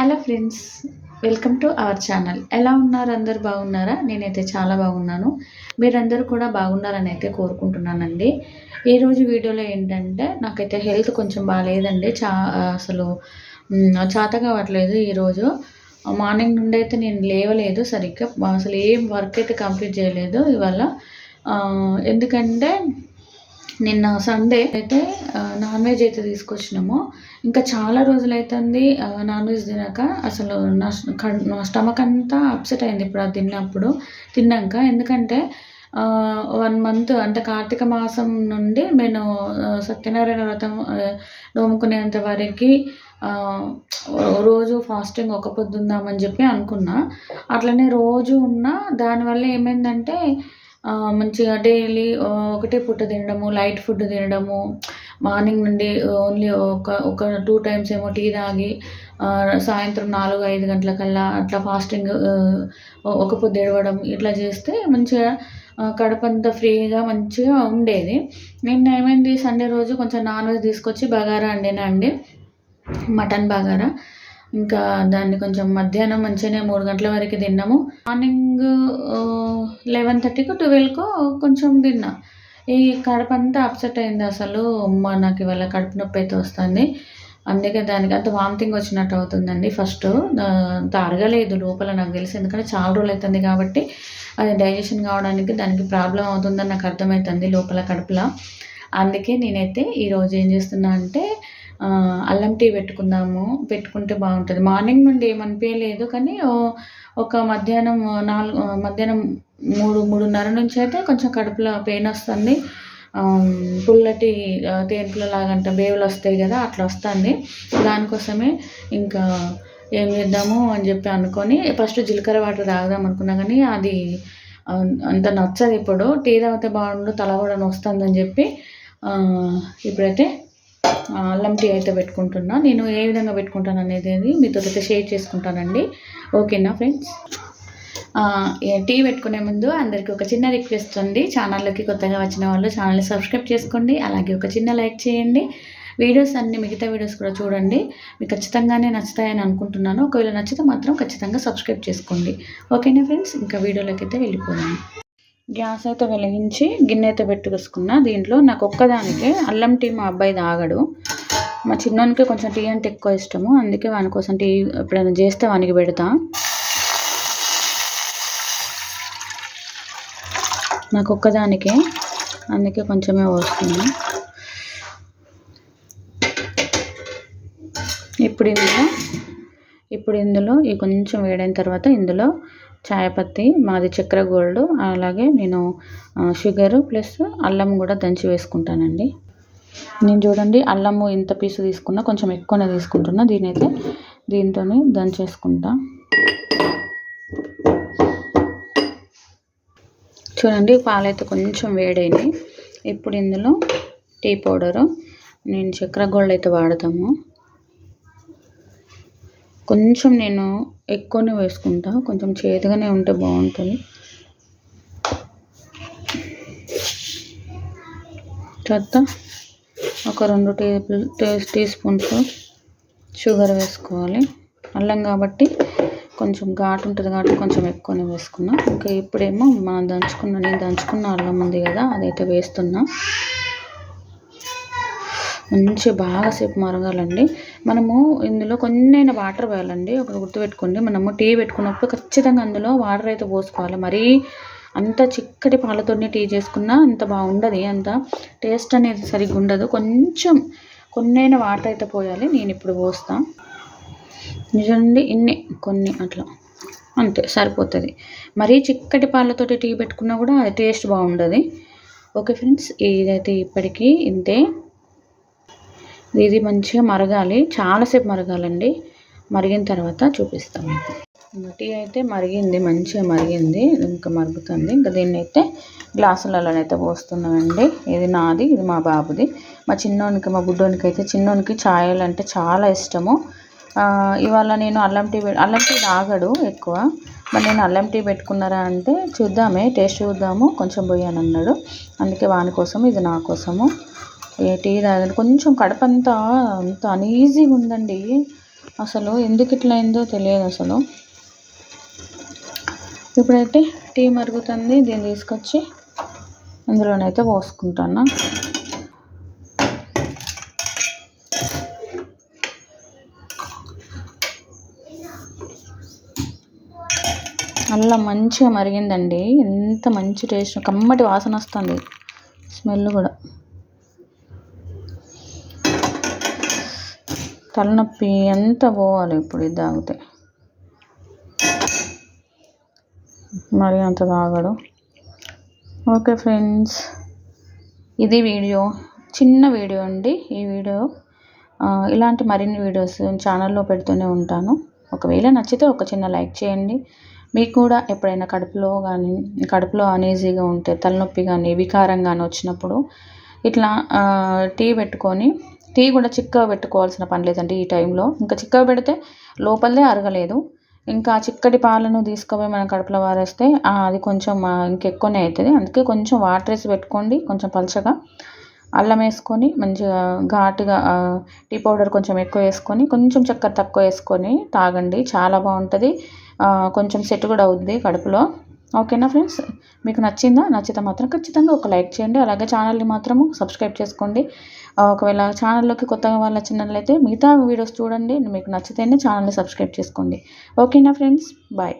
Hello friends welcome to our channel. ఎలా ఉన్నారు? అందరు బాగున్నారా? నేనైతే చాలా బాగున్నాను. మీరందరూ కూడా బాగున్నారని అయితే కోరుకుంటున్నానండి. ఈరోజు వీడియోలో ఏంటంటే నాకైతే హెల్త్ కొంచెం బాగాలేదండి చా అసలు మ్, కావట్లేదు ఈరోజు మార్నింగ్ నుండి అయితే నేను లేవలేదు సరిగ్గా. అసలు ఏం వర్క్ అయితే కంప్లీట్ చేయలేదు ఇవాళ. ఎందుకంటే నిన్న సండే అయితే నాన్ వెజ్ అయితే తీసుకొచ్చినాము. ఇంకా చాలా రోజులైతుంది నాన్ వెజ్ తినాక. అసలు నా స్టమక్ అంతా అప్సెట్ అయింది ఇప్పుడు అది తిన్నప్పుడు తిన్నాక. ఎందుకంటే వన్ మంత్ అంటే కార్తీక మాసం నుండి నేను సత్యనారాయణ వ్రతం నోముకునేంత వరకు రోజు ఫాస్టింగ్ ఒక పొద్దు ఉందామని చెప్పి అనుకున్నా. అట్లనే రోజు ఉన్నా దానివల్ల ఏమైందంటే మంచిగా డైలీ ఒకటే పూట తినడము లైట్ ఫుడ్ తినడము మార్నింగ్ నుండి ఓన్లీ ఒక ఒక టూ టైమ్స్ ఏమో టీ తాగి సాయంత్రం నాలుగు ఐదు గంటలకల్లా అట్లా ఫాస్టింగ్ ఒక పొద్దు ఎడవడం ఇట్లా చేస్తే మంచిగా కడపంతా ఫ్రీగా మంచిగా ఉండేది. నిన్న ఏమైంది? సండే రోజు కొంచెం నాన్ వెజ్ తీసుకొచ్చి బగారా అండినా అండి. మటన్ బగారా. ఇంకా దాన్ని కొంచెం మధ్యాహ్నం మంచిగానే మూడు గంటల వరకు తిన్నాము. మార్నింగ్ లెవెన్ థర్టీకి ట్వెల్వ్కో కొంచెం తిన్నా. ఈ కడుపు అంతా అప్సెట్ అయింది అసలు. అమ్మ నాకు ఇవాళ కడుపు నొప్పి అయితే వస్తుంది. అందుకే దానికి అంత వామిటింగ్ వచ్చినట్టు అవుతుందండి ఫస్ట్ అంత అరగలేదు లోపల నాకు తెలిసి. ఎందుకంటే చాలా రోజులు అవుతుంది కాబట్టి అది డైజెషన్ కావడానికి దానికి ప్రాబ్లం అవుతుందని నాకు అర్థమవుతుంది లోపల కడుపులో. అందుకే నేనైతే ఈరోజు ఏం చేస్తున్నా అంటే అల్లం టీ పెట్టుకుందాము పెట్టుకుంటే బాగుంటుంది. మార్నింగ్ నుండి ఏమనిపించలేదు కానీ ఒక మధ్యాహ్నం నాలుగు మధ్యాహ్నం మూడు మూడున్నర నుంచి అయితే కొంచెం కడుపులో పెయిన్ వస్తుంది. పుల్లటి ఆ, లాగంట బేవులు వస్తాయి కదా అట్లా వస్తుంది. దానికోసమే ఇంకా ఏం చేద్దాము అని చెప్పి అనుకొని ఫస్ట్ జీలకర్ర వాటర్ తాగుదాం అనుకున్నా కానీ అది అంత నచ్చదు ఇప్పుడు టీ తాగితే బాగుండు తల కూడా వస్తుందని చెప్పి ఇప్పుడైతే అల్లం టీ అయితే పెట్టుకుంటున్నా. నేను ఏ విధంగా పెట్టుకుంటాను అనేది మీతో అయితే షేర్ చేసుకుంటానండి. ఓకేనా ఫ్రెండ్స్? టీ పెట్టుకునే ముందు అందరికీ ఒక చిన్న రిక్వెస్ట్ ఉంది ఛానల్లోకి కొత్తగా వచ్చిన వాళ్ళు ఛానల్ని సబ్స్క్రైబ్ చేసుకోండి. అలాగే ఒక చిన్న లైక్ చేయండి. వీడియోస్ అన్ని మిగతా వీడియోస్ కూడా చూడండి. మీకు ఖచ్చితంగానే నచ్చుతాయని అనుకుంటున్నాను. ఒకవేళ నచ్చితే మాత్రం ఖచ్చితంగా సబ్స్క్రైబ్ చేసుకోండి. ఓకేనా ఫ్రెండ్స్? ఇంకా వీడియోలోకి అయితే వెళ్ళిపోదాం. గ్యాస్ అయితే వెలిగించి గిన్నె అయితే పెట్టుకొసుకున్నా దీంట్లో నాకు ఒక్కదానికి అల్లం టీ మా అబ్బాయి తాగడు. మా చిన్నోనికి కొంచెం టీ అంటే ఎక్కువ ఇష్టము. అందుకే వాని కోసం టీ ఎప్పుడైనా చేస్తే వానికి పెడతా. నాకు ఒక్కదానికే. అందుకే కొంచెమే వస్తుంది ఇప్పుడు ఇందులో ఇప్పుడు ఇందులో ఈ కొంచెం వేడైన తర్వాత ఇందులో చాయపత్తి మాది చక్కెర గోల్డ్. అలాగే నేను షుగరు ప్లస్ అల్లం కూడా దంచి వేసుకుంటానండి. నేను చూడండి అల్లము ఇంత పీసు తీసుకున్నా కొంచెం ఎక్కువనే తీసుకుంటున్నా. దీనైతే దీంతో దంచేసుకుంటా. చూడండి పాలైతే కొంచెం వేడైనాయి ఇప్పుడు ఇందులో టీ పౌడరు నేను చక్కెర గోల్డ్ అయితే వాడతాము. కొంచెం నేను ఎక్కువనే వేసుకుంటా. కొంచెం చేదుగానే ఉంటే బాగుంటుంది. తర్వాత ఒక రెండు table tea teaspoons sugar వేసుకోవాలి. అల్లం కాబట్టి కొంచెం ఘాటు ఉంటుంది కాబట్టి కొంచెం ఎక్కువనే వేసుకున్నా. ఇంకా ఇప్పుడేమో మనం దంచుకున్న నేను దంచుకున్న అల్లం ఉంది కదా అదైతే వేస్తున్నా. మంచి బాగా సేపు మరగాలండి. మనము ఇందులో కొన్నైనా వాటర్ వేయాలండి ఒకటి గుర్తుపెట్టుకోండి. మనము టీ పెట్టుకున్నప్పుడు ఖచ్చితంగా అందులో వాటర్ అయితే పోసుకోవాలి. మరీ అంత చిక్కటి పాలతోనే టీ చేసుకున్నా అంత బాగుండదు. అంత టేస్ట్ అనేది సరిగ్గా ఉండదు. కొంచెం కొన్నైనా వాటర్ అయితే పోయాలి. నేను ఇప్పుడు పోస్తా. నిజండి ఇన్ని కొన్ని అట్లా. అంతే సరిపోతుంది. మరీ చిక్కటి పాలతోటి టీ పెట్టుకున్నా కూడా అది టేస్ట్ బాగుండదు. ఓకే ఫ్రెండ్స్ ఇదైతే ఇప్పటికీ ఇంతే. ఇది మంచిగా మరగాలి. చాలాసేపు మరగాలండి. మరిగిన తర్వాత చూపిస్తాము. టీ అయితే మరిగింది మంచిగా మరిగింది. ఇంకా మరుగుతుంది. ఇంకా దీన్ని అయితే గ్లాసులలోనైతే పోస్తున్నామండి ఇది నాది ఇది మా బాబుది. మా చిన్నోనికి మా బుడ్డోనికి అయితే చిన్నోనికి ఛాయలు అంటే చాలా ఇష్టము. ఇవాళ నేను అల్లం టీ అల్లం టీ తాగడు ఎక్కువ. మరి నేను అల్లం టీ పెట్టుకున్నారా అంటే చూద్దామే టేస్ట్ చూద్దాము. కొంచెం పోయాను అన్నాడు. అందుకే వాని కోసం ఇది నా కోసము. టీ తాగండి కొంచెం కడపంతా అంతా అంత అనీజీగా ఉందండి. అసలు ఎందుకు ఇట్లా అయిందో తెలియదు అసలు. ఇప్పుడైతే టీ మరుగుతుంది దీన్ని తీసుకొచ్చి అందులోనైతే పోసుకుంటాను. అలా మంచిగా మరిగిందండి. ఎంత మంచి టేస్ట్ కమ్మటి వాసన వస్తుంది. స్మెల్ కూడా. తలనొప్పి ఎంత పోవాలి ఇప్పుడు ఇది తాగితే? మరి అంత తాగడు. ఓకే ఫ్రెండ్స్ ఇది వీడియో చిన్న వీడియో అండి ఈ వీడియో. ఇలాంటి మరిన్ని వీడియోస్ ఛానల్లో పెడుతూనే ఉంటాను. ఒకవేళ నచ్చితే ఒక చిన్న లైక్ చేయండి. మీకు కూడా ఎప్పుడైనా కడుపులో కానీ కడుపులో అనీజీగా ఉంటే తలనొప్పి కానీ వికారం కానీ వచ్చినప్పుడు ఇట్లా టీ పెట్టుకొని టీ కూడా చిక్కగా పెట్టుకోవాల్సిన పని లేదండి ఈ టైంలో. ఇంకా చిక్కగా పెడితే లోపలదే అరగలేదు. ఇంకా చిక్కటి పాలను తీసుకుపోయి మనం కడుపులో వారేస్తే అది కొంచెం ఇంకెక్కువనే అవుతుంది అందుకే కొంచెం వాటర్ వేసి పెట్టుకోండి కొంచెం పలచగా. అల్లం వేసుకొని మంచిగా ఘాటుగా టీ పౌడర్ కొంచెం ఎక్కువ వేసుకొని కొంచెం చక్కెర తక్కువ వేసుకొని తాగండి. చాలా బాగుంటుంది. కొంచెం సెట్ కూడా అవుద్ది కడుపులో. ఓకేనా ఫ్రెండ్స్? మీకు నచ్చిందా? నచ్చితే మాత్రం ఖచ్చితంగా ఒక లైక్ చేయండి. అలాగే ఛానల్ని మాత్రము సబ్స్క్రైబ్ చేసుకోండి. ఒకవేళ ఛానల్లోకి కొత్తగా వాళ్ళు వచ్చినట్లయితే మిగతా వీడియోస్ చూడండి. మీకు నచ్చితేనే ఛానల్ని సబ్స్క్రైబ్ చేసుకోండి. ఓకేనా ఫ్రెండ్స్? బాయ్.